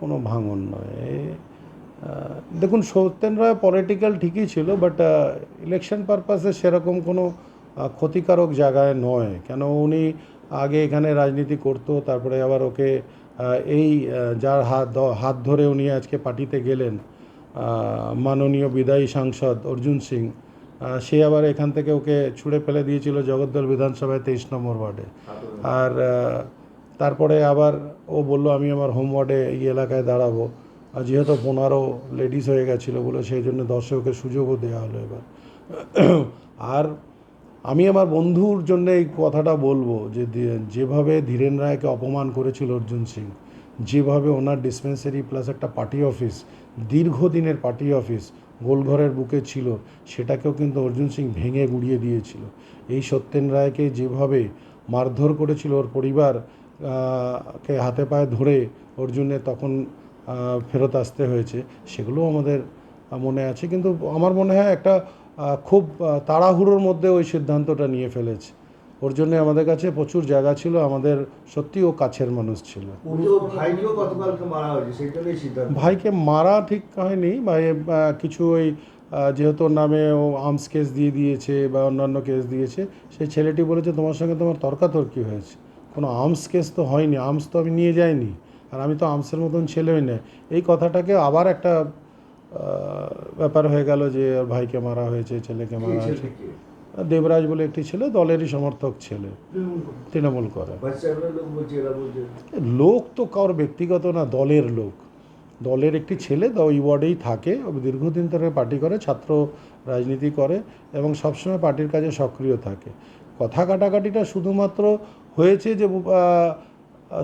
কোনো ভাঙন নয়। দেখুন, সত্যেন রায় পলিটিক্যাল ঠিকই ছিল বাট ইলেকশন পারপাসে সেরকম কোনো ক্ষতিকারক জায়গায় নয়। কেন উনি আগে এখানে রাজনীতি করতো, তারপরে আবার ওকে এই যার হাত হাত ধরে উনি আজকে পার্টিতে গেলেন মাননীয় বিদায়ী সাংসদ অর্জুন সিং সে আবার এখান থেকে ওকে ছুঁড়ে ফেলে দিয়েছিল জগদ্দল বিধানসভায় তেইশ নম্বর ওয়ার্ডে। আর তারপরে আবার ও বলল, আমি আমার হোম ওয়ার্ডে এই এলাকায় দাঁড়াবো। আর যেহেতু পনেরো লেডিস হয়ে গেছিল বলে সেই জন্য দর্শককে সুযোগও দেওয়া হলো এবার। আর আমি আমার বন্ধুর জন্য এই কথাটা বলব যে যেভাবে ধীরেন রায়কে অপমান করেছিল অর্জুন সিং, যেভাবে ওনার ডিসপেন্সারি প্লাস একটা পার্টি অফিস দীর্ঘদিনের পার্টি অফিস গোলঘরের বুকে ছিল, সেটাকেও কিন্তু অর্জুন সিং ভেঙে গুড়িয়ে দিয়েছিল। এই সত্যেন রায়কে যেভাবে মারধর করেছিল ওর পরিবার কে হাতে পায়ে ধরে অর্জুনের তখন ফেরত আসতে হয়েছে সেগুলো আমাদের মনে আছে। কিন্তু আমার মনে হয় একটা খুব তাড়াহুড়োর মধ্যে ওই সিদ্ধান্তটা নিয়ে ফেলেছে। ওর জন্য আমাদের কাছে প্রচুর জায়গা ছিল আমাদের সত্যি ও কাছের মানুষ ছিল। ভাইকে মারা ঠিক হয়নি ভাই কিছু ওই যেহেতু নামে ও আর্মস কেস দিয়ে দিয়েছে বা অন্যান্য কেস দিয়েছে সেই ছেলেটি বলেছে তোমার সঙ্গে তোমার তর্কাতর্কি হয়েছে। কোনো আর্মস কেস তো হয়নি আর্মস তো আমি নিয়ে যাইনি। আর আমি তো আর্মসের মতন ছেলেই না এই কথাটাকে আবার একটা ব্যাপার হয়ে গেল যে ভাইকে মারা হয়েছে ছেলেকে মারা হয়েছে। দেবরাজ বলে একটি ছেলে দলেরই সমর্থক ছেলে। তৃণমূল করে। লোক তো কারোর ব্যক্তিগত না দলের লোক। দলের একটি ছেলে ওই ওয়ার্ডেই থাকে। ও দীর্ঘদিন ধরে পার্টি করে ছাত্র রাজনীতি করে এবং সবসময় পার্টির কাজে সক্রিয় থাকে। কথা কাটাকাটিটা শুধুমাত্র হয়েছে যে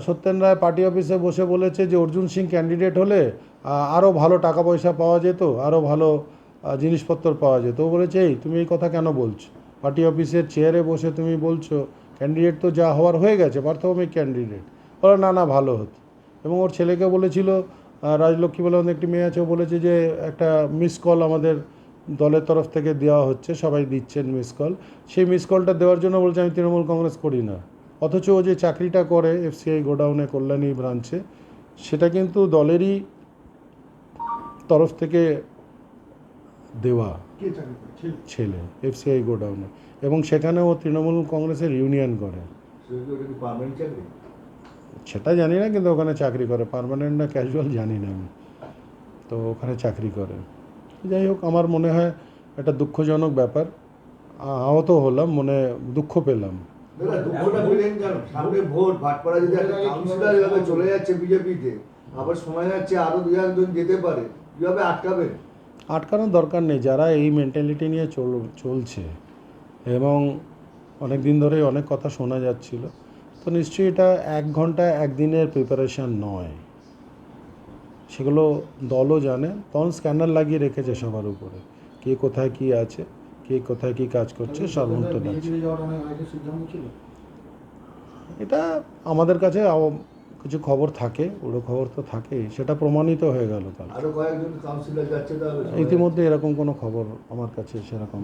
সত্যেন রায় পার্টি অফিসে বসে বলেছে যে, অর্জুন সিং ক্যান্ডিডেট হলে আরও ভালো টাকা পয়সা পাওয়া যেত আরও ভালো জিনিসপত্র পাওয়া যেত। ও বলেছে, এই, তুমি এই কথা কেন বলছো? পার্টি অফিসের চেয়ারে বসে তুমি বলছো ক্যান্ডিডেট তো যা হওয়ার হয়ে গেছে প্রাথমিক ক্যান্ডিডেট বলে, না না, ভালো হতো। এবং ওর ছেলেকে বলেছিল রাজলক্ষ্মী বলে একটি মেয়ে আছে, ও বলেছে যে, একটা মিস কল আমাদের দলের তরফ থেকে দেওয়া হচ্ছে সবাই দিচ্ছেন মিস কল সেই মিস কলটা দেওয়ার জন্য বলছে আমি তৃণমূল কংগ্রেস করি না। অথচ ও যে চাকরিটা করে এফসিআই গোডাউনে কল্যাণী ব্রাঞ্চে সেটা কিন্তু দলেরই তরফ থেকে দেওয়া ছেলে। এফসিআই গোডাউনে এবং সেখানে ও তৃণমূল কংগ্রেসের ইউনিয়ন করে। সেটা জানি না কিন্তু ওখানে চাকরি করে। পার্মানেন্ট না ক্যাজুয়াল জানি না আমি। তো ওখানে চাকরি করে। যাই হোক আমার মনে হয় একটা দুঃখজনক ব্যাপার। আহত হলাম মনে দুঃখ পেলাম। দাদা দুঃখটা পেলেন সামনে ভোট ভাটপাড়া যদি একটা কাউন্সিলর এভাবে চলে যাচ্ছে বিজেপিতে আবার শোনা যাচ্ছে আরও দুই একজন যেতে পারে কীভাবে আটকাবেন? আটকানোর দরকার নেই যারা এই মেন্টালিটি নিয়ে চল চলছে। এবং অনেক দিন ধরে অনেক কথা শোনা যাচ্ছিল। তো নিশ্চয়ই এটা এক ঘণ্টা একদিনের প্রিপারেশান নয়। সেগুলো দলও জানে তখন স্ক্যানার লাগিয়ে রেখেছে সবার উপরে। কে কোথায় কি আছে কে কোথায় কি কাজ করছে সর্বন্ত এটা আমাদের কাছে কিছু খবর থাকে উড়ো খবর তো থাকেই সেটা প্রমাণিত হয়ে গেল কাল। আরও কয়েকজন কাউন্সিলর যাচ্ছে তাহলে ইতিমধ্যে এরকম কোনো খবর আমার কাছে সেরকম